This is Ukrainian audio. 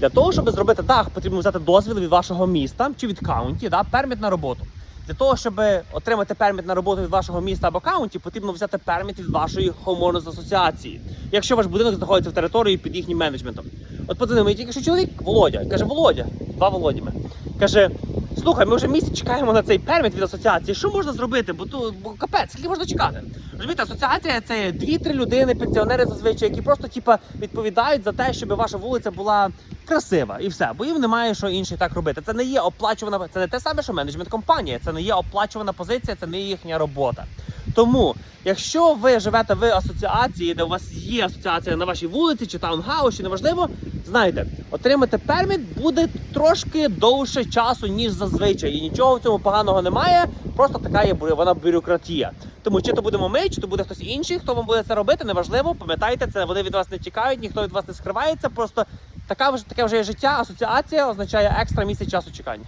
Для того, щоб зробити дах, потрібно взяти дозвіл від вашого міста чи від каунті, да, перміт на роботу. Для того, щоб отримати перміт на роботу від вашого міста або каунті, потрібно взяти перміт від вашої homeowners асоціації, якщо ваш будинок знаходиться в території під їхнім менеджментом. От подзвонив мені тільки що чоловік Володя каже: Володя, два Володіми. Каже: слухай, ми вже місяць чекаємо на цей перміт від асоціації. Що можна зробити? Бо то бо капець, скільки можна чекати? Розумієте, асоціація це дві-три людини, пенсіонери зазвичай, які просто типа відповідають за те, щоб ваша вулиця була красива і все. Бо їм немає що інше так робити. Це не є оплачувана, це не те саме, що менеджмент компанія. Це не є оплачувана позиція, це не їхня робота. Тому, якщо ви живете в асоціації, де у вас є асоціація на вашій вулиці чи таунгаусі, неважливо, знайте, отримати перміт буде трошки довше часу, ніж зазвичай. І нічого в цьому поганого немає. Просто така є вона бюрократія. Тому чи то будемо ми, чи то буде хтось інший, хто вам буде це робити, неважливо. Пам'ятайте, це вони від вас не тікають, ніхто від вас не скривається. Просто така вже таке вже є життя. Асоціація означає екстра місяць часу чекання.